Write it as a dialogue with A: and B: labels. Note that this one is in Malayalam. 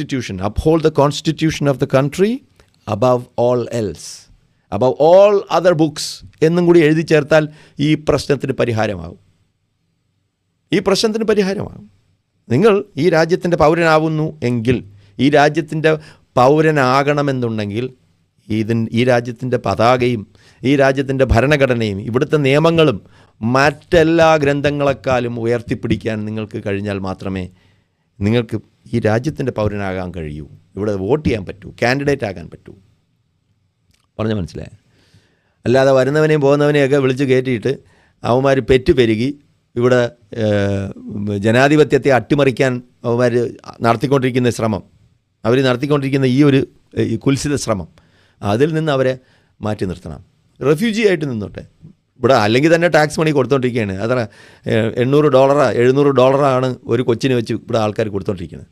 A: Constitution uphold the Constitution of the country above all else, above all other books എന്നും കൂടി എഴുതി ചേർത്താൽ ഈ പ്രശ്നത്തിന് പരിഹാരമാകും. ഈ പ്രശ്നത്തിന് പരിഹാരമാകും. നിങ്ങൾ ഈ രാജ്യത്തിന്റെ പൗരനാവുന്നു എങ്കിൽ ഈ രാജ്യത്തിന്റെ പൗരനാകണമെന്നുണ്ടെങ്കിൽ ഇതിൻ ഈ രാജ്യത്തിന്റെ പതാകയും ഈ രാജ്യത്തിന്റെ ഭരണഘടനയും ഇവിടുത്തെ നിയമങ്ങളും മറ്റെല്ലാ ഗ്രന്ഥങ്ങളെക്കാളും ഉയർത്തിപ്പിടിക്കാൻ നിങ്ങൾക്ക് കഴിഞ്ഞാൽ മാത്രമേ നിങ്ങൾക്ക് ഈ രാജ്യത്തിന്റെ പൗരനാകാൻ കഴിയൂ. ഇവിടെ വോട്ട് ചെയ്യാൻ പറ്റൂ. കാൻഡിഡേറ്റ് ആകാൻ പറ്റൂ. പറഞ്ഞ മനസ്സിലായ? അല്ലാതെ വരുന്നവനെയും പോകുന്നവനെയൊക്കെ വിളിച്ച് കയറ്റിയിട്ട് അവന്മാർ പെറ്റ് പെരുകി ഇവിടെ ജനാധിപത്യത്തെ അട്ടിമറിക്കാൻ അവന്മാർ നടത്തിക്കൊണ്ടിരിക്കുന്ന ശ്രമം. അവർ നടത്തിക്കൊണ്ടിരിക്കുന്ന ഈ ഒരു കുൽസിത ശ്രമം. അതിൽ നിന്ന് അവരെ മാറ്റി നിർത്തണം. റെഫ്യൂജി ആയിട്ട് നിന്നോട്ടെ. ഇവിടെ അല്ലെങ്കിൽ തന്നെ ടാക്സ് മണി കൊടുത്തോണ്ടിരിക്കുകയാണ് അത്ര എണ്ണൂറ് ഡോളറാ എഴുന്നൂറ് ഡോളറാണ് ഒരു കൊച്ചിന് വെച്ച് ഇവിടെ ആൾക്കാർ കൊടുത്തോണ്ടിരിക്കുന്നത്